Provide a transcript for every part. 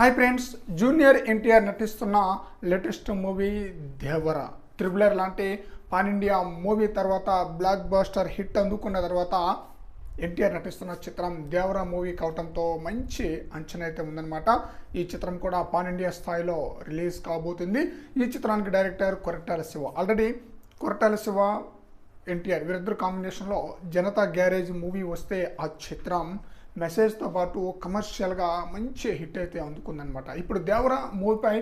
Hi friends junior NTR నటిస్తున్న latest movie Devara triple R లాంటి pan India movie తర్వాత black buster hit అందుకున్న తర్వాత ఎన్టీఆర్ నటిస్తున్న చిత్రం దేవర మూవీ కావడంతో మంచి అంచనా అయితే ఉందన్నమాట. ఈ చిత్రం కూడా పాన్ ఇండియా స్థాయిలో రిలీజ్ కాబోతుంది. ఈ చిత్రానికి director Koratala Siva. Already Koratala Siva NTR వీరిద్దరు కాంబినేషన్లో జనతా గ్యారేజ్ మూవీ వస్తే ఆ చిత్రం మెసేజ్తో పాటు కమర్షియల్గా మంచి హిట్ అయితే అందుకుందనమాట ఇప్పుడు దేవర మూవీపై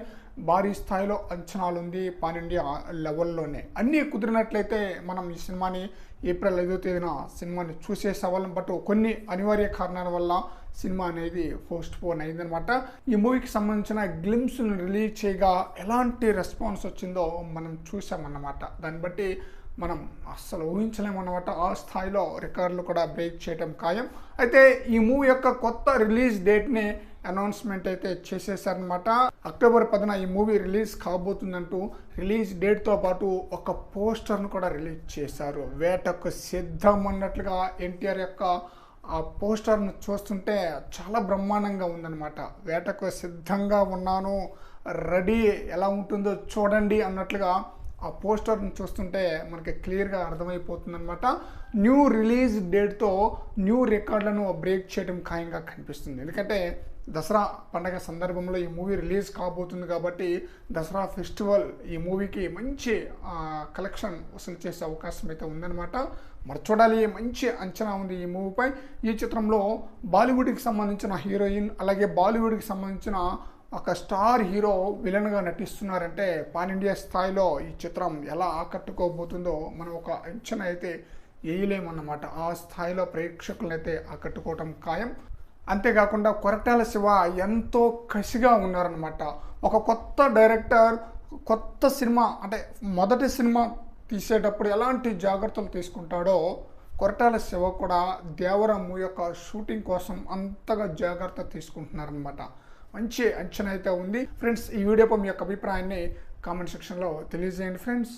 భారీ స్థాయిలో అంచనాలు ఉంది పాన్ ఇండియా లెవెల్లోనే. అన్నీ కుదిరినట్లయితే మనం ఈ సినిమాని ఏప్రిల్ ఐదో తేదీన సినిమాని చూసేసేవాళ్ళం బట్ కొన్ని అనివార్య కారణాల వల్ల సినిమా అనేది పోస్ట్ పోన్ అయిందనమాట ఈ మూవీకి సంబంధించిన గ్లిమ్స్ను రిలీజ్ చేయగా ఎలాంటి రెస్పాన్స్ వచ్చిందో మనం చూసామన్నమాట. దాన్ని బట్టి మనం అస్సలు ఊహించలేమన్నమాట ఆ స్థాయిలో రికార్డులు కూడా బ్రేక్ చేయడం ఖాయం. అయితే ఈ మూవీ యొక్క కొత్త రిలీజ్ డేట్ని అనౌన్స్మెంట్ అయితే చేసేసారనమాట అక్టోబర్ పదిన ఈ మూవీ రిలీజ్ కాబోతుందంటూ రిలీజ్ డేట్తో పాటు ఒక పోస్టర్ను కూడా రిలీజ్ చేశారు. వేటకు సిద్ధం అన్నట్లుగా ఎన్టీఆర్ యొక్క ఆ పోస్టర్ను చూస్తుంటే చాలా బ్రహ్మాండంగా ఉందన్నమాట. వేటకు సిద్ధంగా ఉన్నాను రెడీ ఎలా ఉంటుందో చూడండి అన్నట్లుగా ఆ పోస్టర్ని చూస్తుంటే మనకి క్లియర్గా అర్థమైపోతుందన్నమాట. న్యూ రిలీజ్ డేట్తో న్యూ రికార్డులను బ్రేక్ చేయడం ఖాయంగా కనిపిస్తుంది. ఎందుకంటే దసరా పండగ సందర్భంలో ఈ మూవీ రిలీజ్ కాబోతుంది కాబట్టి దసరా ఫెస్టివల్ ఈ మూవీకి మంచి కలెక్షన్ వసూలు చేసే అవకాశం అయితే ఉందన్నమాట. మరి చూడాలి మంచి అంచనా ఉంది ఈ మూవీపై. ఈ చిత్రంలో బాలీవుడ్కి సంబంధించిన హీరోయిన్ అలాగే బాలీవుడ్కి సంబంధించిన ఒక స్టార్ హీరో విలన్గా నటిస్తున్నారంటే పాన్ ఇండియా స్థాయిలో ఈ చిత్రం ఎలా ఆకట్టుకోబోతుందో మనం ఒక అంచనా అయితే వేయలేమన్నమాట. ఆ స్థాయిలో ప్రేక్షకులను అయితే ఆకట్టుకోవటం ఖాయం. అంతేకాకుండా కొరటాల శివ ఎంతో కసిగా ఉన్నారనమాట ఒక కొత్త డైరెక్టర్ కొత్త సినిమా అంటే మొదటి సినిమా తీసేటప్పుడు ఎలాంటి జాగ్రత్తలు తీసుకుంటాడో కొరటాల శివ కూడా దేవరం యొక్క షూటింగ్ కోసం అంతగా జాగ్రత్త తీసుకుంటున్నారనమాట మంచి అంచనా అయితే ఉంది. ఫ్రెండ్స్ ఈ వీడియోపై మీ యొక్క అభిప్రాయాన్ని కామెంట్ సెక్షన్లో తెలియజేయండి ఫ్రెండ్స్